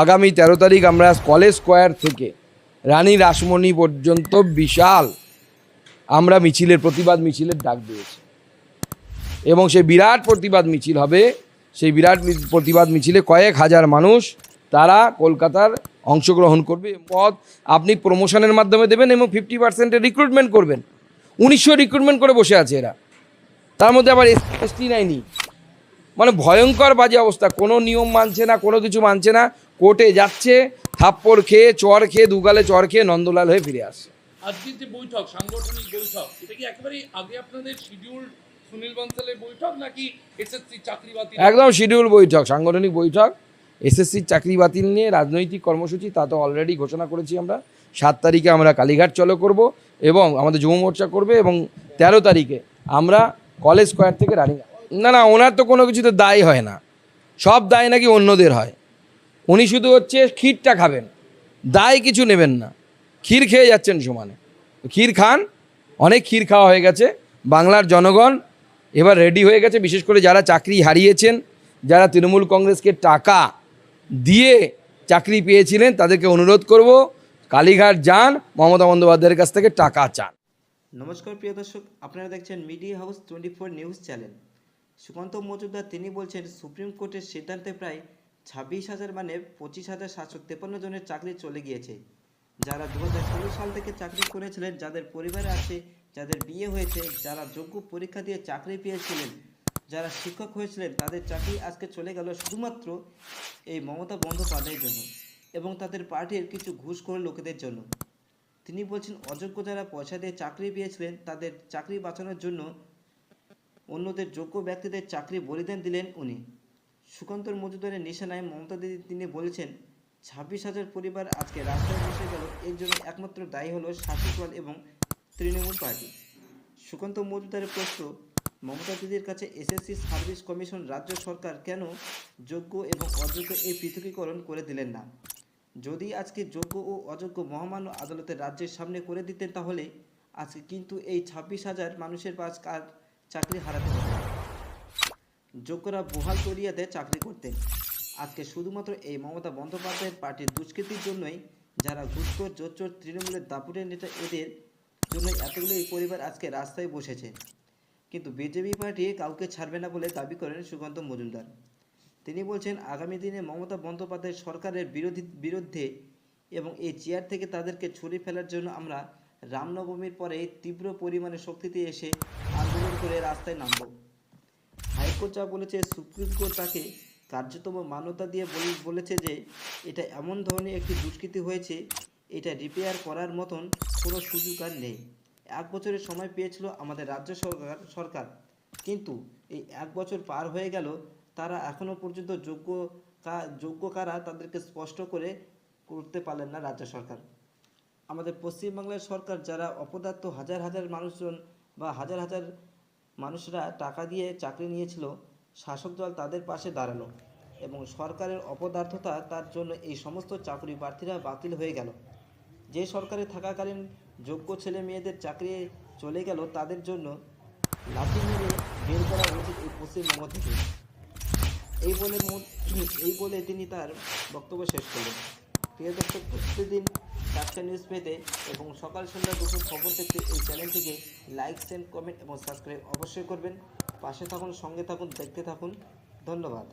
আগামী তেরো তারিখ আমরা কলেজ স্কোয়ার থেকে রানী রাসমণি পর্যন্ত বিশাল আমরা মিছিলের প্রতিবাদ মিছিলের ডাক দিয়েছি। এবং সেই বিরাট প্রতিবাদ মিছিল হবে, সেই বিরাট প্রতিবাদ মিছিলে কয়েক হাজার মানুষ তারা কলকাতার অংশগ্রহণ করবে। পদ আপনি প্রমোশনের মাধ্যমে দেবেন এবং ফিফটি পার্সেন্টের রিক্রুটমেন্ট করবেন। উনিশশো রিক্রুটমেন্ট করে বসে আছে এরা। তার মধ্যে আবার এস এসটি নাইনি। মানে ভয়ঙ্কর বাজে অবস্থা। কোনো নিয়ম মানছে না কোনো কিছু মানছে না। কোর্টে যাচ্ছে থাপ্পড় খেয়ে চর খেয়ে দুগালে চর খেয়ে নন্দলাল হয়ে ফিরে আসছে। আজকের যে বৈঠক সাংগঠনিক বৈঠক এটা কি একেবারেই আগে আপনাদের শিডিউল সুনীল বনসালের বৈঠক নাকি এসএসসি চাকরি বাতিল? একদম শিডিউল বৈঠক সাংগঠনিক বৈঠক। এসএসসির চাকরি বাতিল নিয়ে রাজনৈতিক কর্মসূচি তা তো অলরেডি ঘোষণা করেছি আমরা। সাত তারিখে আমরা কালীঘাট চলো করব এবং আমাদের যুব মোর্চা করবে এবং তেরো তারিখে আমরা কলেজ স্কোয়ার থেকে রানিং না না, ওনার তো কোনো কিছুতে দায় হয় না। সব দায় নাকি অন্যদের হয়। উনি শুধু হচ্ছে ক্ষীরটা খাবেন। দায় কিছু নেবেন না। ক্ষীর খেয়ে যাচ্ছেন সমানে। ক্ষীর খান, অনেক ক্ষীর খাওয়া হয়ে গেছে। বাংলার জনগণ এবার রেডি হয়ে গেছে। বিশেষ করে যারা চাকরি হারিয়েছেন, যারা তৃণমূল কংগ্রেসকে টাকা দিয়ে চাকরি পেয়েছিলেন, তাদেরকে অনুরোধ করব, কালীঘাট যান, মমতা বন্দ্যোপাধ্যায়ের কাছ থেকে টাকা চান। নমস্কার, প্রিয় দর্শক। আপনারা দেখছেন media house twenty four news channel. Sukanta Majumdar তিনি বলছেন, সুপ্রিম কোর্টের সিদ্ধান্তে প্রায় ছাব্বিশ হাজার মানে পঁচিশ হাজার সাতশো তেপান্ন জনের চাকরি চলে গিয়েছে। যারা দু হাজার ষোলো সাল থেকে চাকরি করেছিলেন, যাদের পরিবারে আছে, যাদের বিয়ে হয়েছে, যারা যোগ্য পরীক্ষা দিয়ে চাকরি পেয়েছিলেন, যারা শিক্ষক হয়েছিলেন, তাদের চাকরি আজকে চলে গেল শুধুমাত্র এই মমতা বন্দ্যোপাধ্যায়ের জন্য এবং তাদের পার্টির কিছু ঘুষ করে লোকেদের জন্য। তিনি বলছেন, অযোগ্য যারা পয়সা দিয়ে চাকরি পেয়েছিলেন, তাদের চাকরি বাঁচানোর জন্য অন্যদের যোগ্য ব্যক্তিদের চাকরি বলিদান দিলেন উনি। সুকান্তর মজুদারের নিশানায় মমতা দিদি তিনি বলেছেন, ছাব্বিশ হাজার পরিবার আজকে রাস্তায় বসে গেল, এর জন্য একমাত্র দায়ী হলো শাসক দল এবং তৃণমূল পার্টি। সুকান্ত মজুদারের প্রশ্ন, মমতা দিদির কাছে এসএসসি সার্ভিস কমিশন রাজ্য সরকার কেন যোগ্য এবং অযোগ্য এই পৃথকীকরণ করে দিলেন না? যদি আজকে যোগ্য ও অযোগ্য মহামান্য আদালতের রাজ্যের সামনে করে দিতেন তাহলে আজকে কিন্তু এই ছাব্বিশ হাজার মানুষের পাশ কার চাকরি হারাতে হতো যোগ্যরা বহাল তরিয়াতে চাকরি করতেন। আজকে শুধুমাত্র এই মমতা বন্দ্যোপাধ্যায়ের পার্টির দুষ্কৃতির জন্যই যারা ঘুষখোর জোচ্চোর, তৃণমূলের দাপুটের নেতা এদের জন্য এতগুলো এই পরিবার আজকে রাস্তায় বসেছে। কিন্তু বিজেপি পার্টি কাউকে ছাড়বে না বলে দাবি করেন সুকান্ত মজুমদার। তিনি বলছেন, আগামী দিনে মমতা বন্দ্যোপাধ্যায় সরকারের বিরোধী বিরুদ্ধে এবং এই চেয়ার থেকে তাদেরকে ছড়িয়ে ফেলার জন্য আমরা রামনবমীর পরে তীব্র পরিমাণে শক্তিতে এসে আন্দোলন করে রাস্তায় নামব হাইকোর্ট যা বলেছে, সুপ্রিম কোর্ট তাকে কার্যতম মান্যতা দিয়ে বলেছে যে, এটা এমন ধরনের একটি দুষ্কৃতি হয়েছে, এটা রিপেয়ার করার মতন কোনো সুযোগ আর নেই। এক বছরের সময় পেয়েছিল আমাদের রাজ্য সরকার সরকার। কিন্তু এই এক বছর পার হয়ে গেল, তারা এখনও পর্যন্ত যোগ্য যোগ্য কারা তাদেরকে স্পষ্ট করে করতে পারলেন না রাজ্য সরকার। আমাদের পশ্চিমবাংলার সরকার যারা অপদার্থ হাজার হাজার মানুষজন বা হাজার হাজার মানুষরা টাকা দিয়ে চাকরি নিয়েছিল, শাসক দল তাদের পাশে দাঁড়াল এবং সরকারের অপদার্থতা তার জন্য এই সমস্ত চাকরি প্রার্থীরা বাতিল হয়ে গেল। যে সরকারে থাকাকালীন যোগ্য ছেলে মেয়েদের চাকরি চলে গেল, তাদের জন্য লাঠি মেরে বের করা উচিত এই পশ্চিমবঙ্গ থেকে। এই বলে এই বলে তিনি তার বক্তব্য শেষ করলেন। প্রিয় দর্শক, প্রতিদিন চারটা নিউজ পেতে এবং সকাল সন্ধ্যা দুপুর খবর দেখতে এই চ্যানেলটিকে লাইক শেয়ার কমেন্ট এবং সাবস্ক্রাইব অবশ্যই করবেন। পাশে থাকুন, সঙ্গে থাকুন, দেখতে থাকুন। ধন্যবাদ।